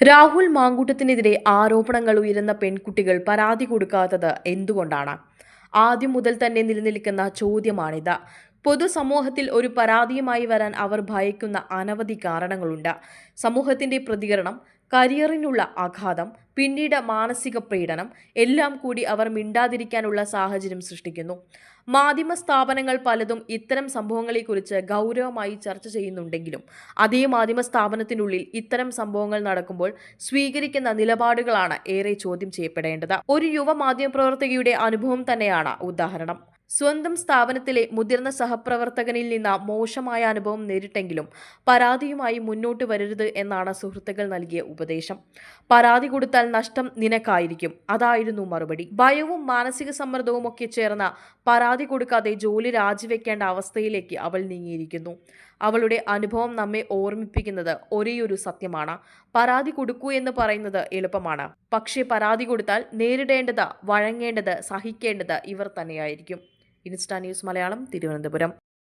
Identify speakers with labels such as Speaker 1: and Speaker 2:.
Speaker 1: രാഹുൽ മാങ്കൂട്ടത്തിനെതിരെ ആരോപണങ്ങൾ ഉയരുന്ന പെൺകുട്ടികൾ പരാതി കൊടുക്കാത്തത് എന്തുകൊണ്ടാണ്? ആദ്യം മുതൽ തന്നെ നിലനിൽക്കുന്ന ചോദ്യമാണിത്. പൊതുസമൂഹത്തിൽ ഒരു പരാതിയുമായി വരാൻ അവർ ഭയക്കുന്ന അനവധി കാരണങ്ങളുണ്ട്. സമൂഹത്തിന്റെ പ്രതികരണം കരിയറിനുള്ള ആഘാതം പിന്നീട് മാനസിക പീഡനം എല്ലാം കൂടി അവർ മിണ്ടാതിരിക്കാനുള്ള സാഹചര്യം സൃഷ്ടിക്കുന്നു. മാധ്യമ സ്ഥാപനങ്ങൾ പലതും ഇത്തരം സംഭവങ്ങളെക്കുറിച്ച് ഗൗരവമായി ചർച്ച ചെയ്യുന്നുണ്ടെങ്കിലും അതേ മാധ്യമ സ്ഥാപനത്തിനുള്ളിൽ ഇത്തരം സംഭവങ്ങൾ നടക്കുമ്പോൾ സ്വീകരിക്കുന്ന നിലപാടുകളാണ് ഏറെ ചോദ്യം ചെയ്യപ്പെടേണ്ടത്. ഒരു യുവ മാധ്യമപ്രവർത്തകയുടെ അനുഭവം തന്നെയാണ് ഉദാഹരണം. സ്വന്തം സ്ഥാപനത്തിലെ മുതിർന്ന സഹപ്രവർത്തകനിൽ നിന്ന് മോശമായ അനുഭവം നേരിട്ടെങ്കിലും പരാതിയുമായി മുന്നോട്ട് വരരുത് എന്നാണ് സുഹൃത്തുക്കൾ നൽകിയ ഉപദേശം. പരാതി കൊടുത്താൽ നഷ്ടം നിനക്കായിരിക്കും. അതായിരുന്നു മറുപടി. ഭയവും മാനസിക സമ്മർദ്ദവും ഒക്കെ ചേർന്ന പരാതി കൊടുക്കാതെ ജോലി രാജിവെക്കേണ്ട അവസ്ഥയിലേക്ക് അവൾ നീങ്ങിയിരിക്കുന്നു. അവളുടെ അനുഭവം നമ്മെ ഓർമ്മിപ്പിക്കുന്നത് ഒരേയൊരു സത്യമാണ്. പരാതി കൊടുക്കൂ എന്ന് പറയുന്നത് എളുപ്പമാണ്. പക്ഷേ പരാതി കൊടുത്താൽ നേരിടേണ്ടത് വഴങ്ങേണ്ടത് സഹിക്കേണ്ടത് ഇവർ തന്നെയായിരിക്കും. Insta news Malayalam Thiruvananthapuram